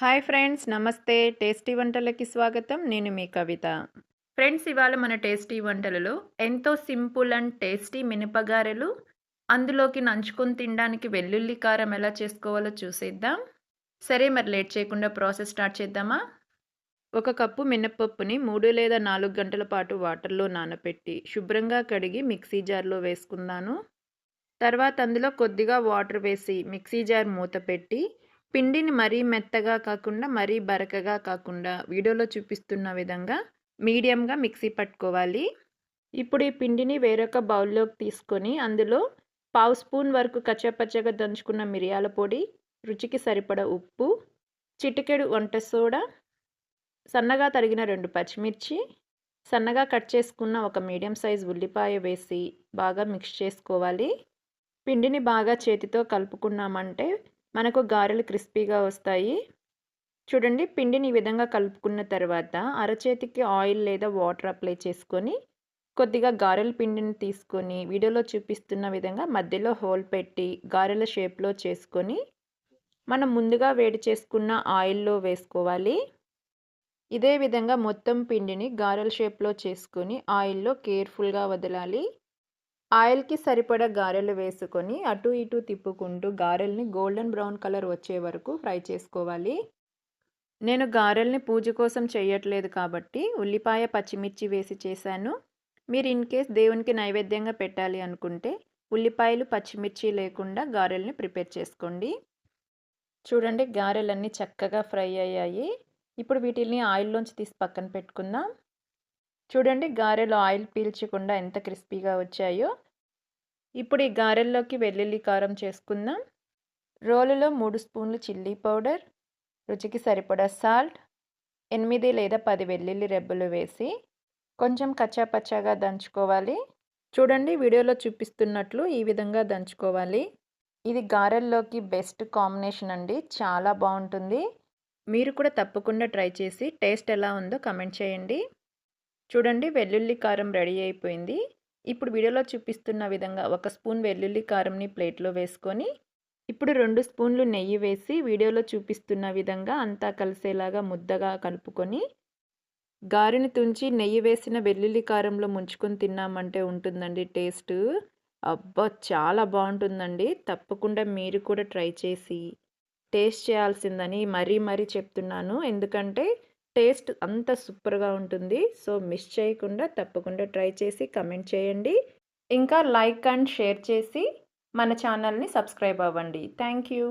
Hi friends నమస్తే. Tasty వంటలకి స్వాగతం. నేను మీ కవిత. ఫ్రెండ్స్ ఇవాళ మన టేస్టీ వంటలలో ఎంతో సింపుల్ అండ్ టేస్టీ మినపగారెలు అందులోకి నంచుకొని తినడానికి వెల్లుల్లి కారం ఎలా చేసుకోవాలో చూసేద్దాం. సరే మరి లేట్ చేయకుండా ప్రాసెస్ స్టార్ట్ చేద్దామా? ఒక కప్పు మినప్పప్పుని మూడు లేదా నాలుగు గంటల పాటు వాటర్లో నానబెట్టి శుభ్రంగా కడిగి మిక్సీ జార్లో వేసుకుందాను. తర్వాత అందులో కొద్దిగా వాటర్ వేసి మిక్సీ జార్ మూత పెట్టి పిండిని మరీ మెత్తగా కాకుండా మరీ బరకగా కాకుండా వీడియోలో చూపిస్తున్న విధంగా మీడియంగా మిక్సీ పట్టుకోవాలి. ఇప్పుడు ఈ పిండిని వేరొక బౌల్లోకి తీసుకొని అందులో పావు స్పూన్ వరకు కచ్చపచ్చగా దంచుకున్న మిరియాల పొడి రుచికి సరిపడ ఉప్పు చిటికెడు వంట సోడా సన్నగా తరిగిన రెండు పచ్చిమిర్చి సన్నగా కట్ చేసుకున్న ఒక మీడియం సైజ్ ఉల్లిపాయ వేసి బాగా మిక్స్ చేసుకోవాలి. పిండిని బాగా చేతితో కలుపుకున్నామంటే మనకు గారెలు క్రిస్పీగా వస్తాయి. చూడండి పిండిని ఈ విధంగా కలుపుకున్న తర్వాత అరచేతికి ఆయిల్ లేదా వాటర్ అప్లై చేసుకొని కొద్దిగా గారెల పిండిని తీసుకొని వీడియోలో చూపిస్తున్న విధంగా మధ్యలో హోల్ పెట్టి గారెల షేప్లో చేసుకొని మనం ముందుగా వేడి చేసుకున్న ఆయిల్లో వేసుకోవాలి. ఇదే విధంగా మొత్తం పిండిని గారెల షేప్లో చేసుకొని ఆయిల్లో కేర్ఫుల్గా వదలాలి. ఆయిల్కి సరిపడా గారెలు వేసుకొని అటు ఇటు తిప్పుకుంటూ గారెల్ని గోల్డెన్ బ్రౌన్ కలర్ వచ్చే వరకు ఫ్రై చేసుకోవాలి. నేను గారెల్ని పూజ కోసం చేయట్లేదు కాబట్టి ఉల్లిపాయ పచ్చిమిర్చి వేసి చేశాను. మీరు ఇన్ కేస్ దేవునికి నైవేద్యంగా పెట్టాలి అనుకుంటే ఉల్లిపాయలు పచ్చిమిర్చి లేకుండా గారెల్ని ప్రిపేర్ చేసుకోండి. చూడండి గారెలన్నీ చక్కగా ఫ్రై అయ్యాయి. ఇప్పుడు వీటిని ఆయిల్లోంచి తీసి పక్కన పెట్టుకుందాం. చూడండి గారెలు ఆయిల్ పీల్చకుండా ఎంత క్రిస్పీగా వచ్చాయో. ఇప్పుడు ఈ గారెల్లోకి వెల్లుల్లి కారం చేసుకుందాం. రోలులో మూడు స్పూన్లు చిల్లీ పౌడర్ రుచికి సరిపడా సాల్ట్ ఎనిమిది లేదా పది వెల్లుల్లి రెబ్బలు వేసి కొంచెం కచ్చాపచ్చాగా దంచుకోవాలి. చూడండి వీడియోలో చూపిస్తున్నట్లు ఈ విధంగా దంచుకోవాలి. ఇది గారెల్లోకి బెస్ట్ కాంబినేషన్ అండి. చాలా బాగుంటుంది. మీరు కూడా తప్పకుండా ట్రై చేసి టేస్ట్ ఎలా ఉందో కమెంట్ చేయండి. చూడండి వెల్లుల్లి కారం రెడీ అయిపోయింది. ఇప్పుడు వీడియోలో చూపిస్తున్న విధంగా ఒక స్పూన్ వెల్లుల్లి కారంని ప్లేట్లో వేసుకొని ఇప్పుడు రెండు స్పూన్లు నెయ్యి వేసి వీడియోలో చూపిస్తున్న విధంగా అంతా కలిసేలాగా ముద్దగా కలుపుకొని గారెని తుంచి నెయ్యి వేసిన వెల్లుల్లి కారంలో ముంచుకొని తిన్నామంటే ఉంటుందండి టేస్ట్. అబ్బా చాలా బాగుంటుందండి. తప్పకుండా మీరు కూడా ట్రై చేసి టేస్ట్ చేయాల్సిందని మరీ మరీ చెప్తున్నాను. ఎందుకంటే టేస్ట్ అంత సూపర్గా ఉంటుంది. సో మిస్ చేయకుండా తప్పకుండా ట్రై చేసి కమెంట్ చేయండి. ఇంకా లైక్ అండ్ షేర్ చేసి మన ఛానల్ని సబ్స్క్రైబ్ అవ్వండి. Thank you